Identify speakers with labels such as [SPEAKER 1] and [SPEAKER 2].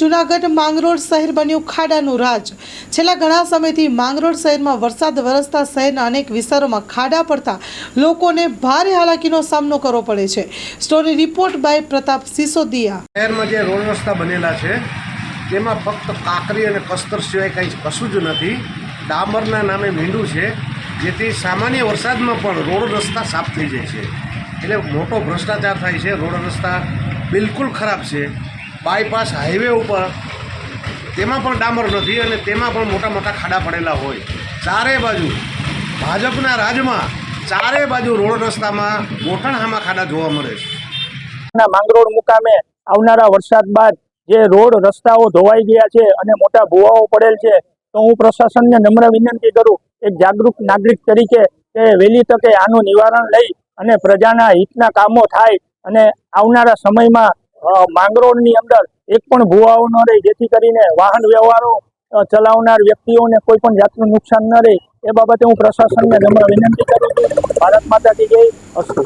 [SPEAKER 1] જુનાગઢ માંગરોળ શહેર બન્યું ખાડાનું રાજ. છેલ્લા ઘણા સમયથી માંગરોળ શહેરમાં વરસાદ વરસતા શહેરના અનેક વિસ્તારોમાં ખાડા પડતા લોકોને ભારે હાલાકીનો સામનો કરવો પડે છે. Story report by Pratap Sisodiya.
[SPEAKER 2] શહેરમાં જે રોડ રસ્તા બનેલા છે, તેમાં ફક્ત કાંકરી અને કસ્તર સિવાય કંઈ કશું જ નથી. ડામરના નામે મીંડું છે, જેથી સામાન્ય વરસાદમાં પણ રોડ રસ્તા સાફ થઈ જાય છે. એટલે મોટો ભ્રષ્ટાચાર થાય છે, રોડ રસ્તા બિલકુલ ખરાબ છે. બાયપાસ હાઈવે ઉપર તેમાં પણ ડામર નથી અને તેમાં પણ મોટા મોટા ખાડા પડેલા હોય. ચારે બાજુ ભાજપના રાજમાં ચારે બાજુ રોડ રસ્તામાં ગોઠણહામાં ખાડા જોવા મળે છે.
[SPEAKER 3] માંગરોળ મુકામે આવનારા વરસાદ બાદ જે રોડ રસ્તાઓ ધોવાઈ ગયા છે અને મોટા ભૂવાઓ પડેલ છે, તો હું પ્રશાસનને નમ્ર વિનંતી કરું, એક જાગૃત નાગરિક તરીકે કે વહેલી તકે આનું નિવારણ લઈ અને પ્રજાના હિતના કામો થાય અને આવનારા સમયમાં અ, માંગરોળની અંદર એક પણ ભૂવાઓ ન રહે જેથી કરીને વાહન વ્યવહારો ચલાવનાર વ્યક્તિઓને કોઈ પણ જાતનું નુકસાન ન રહે એ બાબતે હું પ્રશાસનને નમ્ર વિનંતી કરું છું. ભારત માતા કી જય. અસ્તુ.